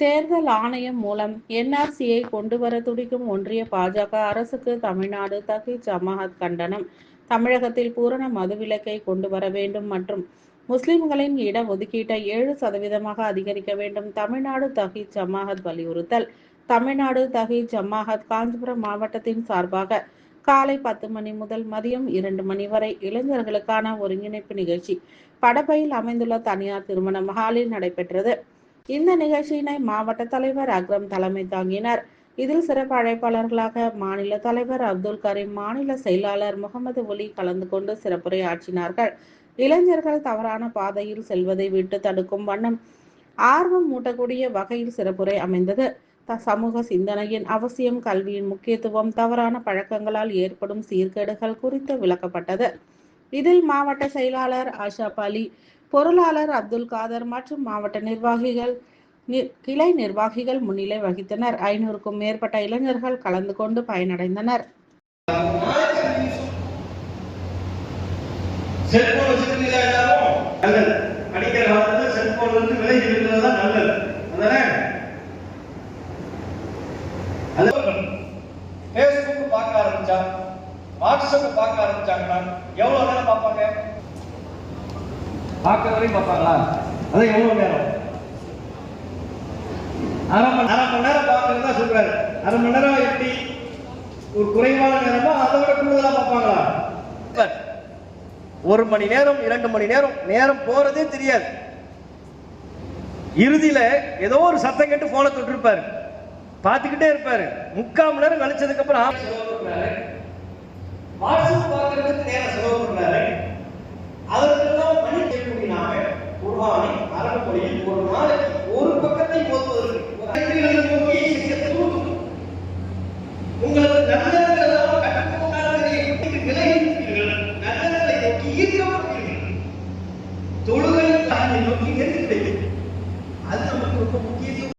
தேர்தல் ஆணையம் மூலம் என்ஆர்சியை கொண்டு வர துடிக்கும் ஒன்றிய பாஜக அரசுக்கு தமிழ்நாடு தகி ஜமாஅத் கண்டனம். தமிழகத்தில் பூரண மதுவிலக்கை கொண்டு வர வேண்டும் மற்றும் முஸ்லிம்களின் இட ஒதுக்கீட்டை ஏழு சதவீதமாக அதிகரிக்க வேண்டும் தமிழ்நாடு தகி ஜமாஅத் வலியுறுத்தல். தமிழ்நாடு தஹீத் ஜமாஹத் காஞ்சிபுரம் மாவட்டத்தின் சார்பாக காலை பத்து மணி முதல் மதியம் இரண்டு மணி வரை இளைஞர்களுக்கான ஒருங்கிணைப்பு நிகழ்ச்சி படப்பையில் அமைந்துள்ள தனியார் திருமண மஹாலில் நடைபெற்றது. இந்த நிகழ்ச்சியினை மாவட்ட தலைவர் அக்ரம் தலைமை தாங்கினார். இதில் சிறப்பு அழைப்பாளர்களாக மாநில தலைவர் அப்துல் கரீம் மாநில செயலாளர் முகமது ஒலி கலந்து கொண்டு சிறப்புரையாற்றினார்கள். இளைஞர்கள் தவறான பாதையில் செல்வதை விட்டு தடுக்கும் வண்ணம் ஆர்வம் மூட்டக்கூடிய வகையில் சிறப்புரை அமைந்தது. சமூக சிந்தனையின் அவசியம் கல்வியின் முக்கியத்துவம் தவறான பழக்கங்களால் ஏற்படும் சீர்கேடுகள் குறித்து விளக்கப்பட்டது. இதில் மாவட்ட செயலாளர் ஆஷாப் அலி பொருளாளர் அப்துல் காதர் மற்றும் மாவட்ட நிர்வாகிகள் கிளை நிர்வாகிகள் முன்னிலை வகித்தனர். ஐநூறுக்கும் மேற்பட்ட இளைஞர்கள் கலந்து கொண்டு பயனடைந்தனர். செல்போன் வச்சிருக்கீங்களா எல்லாரும் ஆரம்பிச்சா வாட்ஸ்அப் பார்க்க ஆரம்பிச்சாங்கன்னா எவ்வளவு நேரம் பார்ப்பாங்க? பார்க்க வரையும் பார்ப்பாங்களா? அதான் எவ்வளவு நேரம்? அரை மணி அரை மணி நேரம் பார்க்கறது தான் சொல்றாரு. அரை மணி நேரம் எப்படி? ஒரு குறைவான நேரமா? அதை விட கூடுதலா பார்ப்பாங்களா? ஒரு மணி நேரம் இரண்டு மணி நேரம் நேரம் போறதே தெரியாது. இறுதியில ஏதோ ஒரு சத்தம் கேட்டு போனை தொட்டிருப்பாரு. பார்த்துக்கிட்டே இருப்பாரு. முக்கால் மணி நேரம் கழிச்சதுக்கு அப்புறம் பண்றாரு. வாட்ஸ்அப் பார்க்கறதுக்கு நேரம் செலவு பண்றாரு அதற்கெல்லாம் மணி கேட்கக்கூடிய நாம அரபு மொழியில் ஒரு நாளைக்கு ஒரு பக்கத்தை ஓதுவதற்கு ஒரு நோக்கி சிறிய தூண்டும் உங்களுக்கு நல்லவர்கள் நோக்கி தொழுகை நோக்கி அது நமக்கு ரொம்ப முக்கியத்துவம்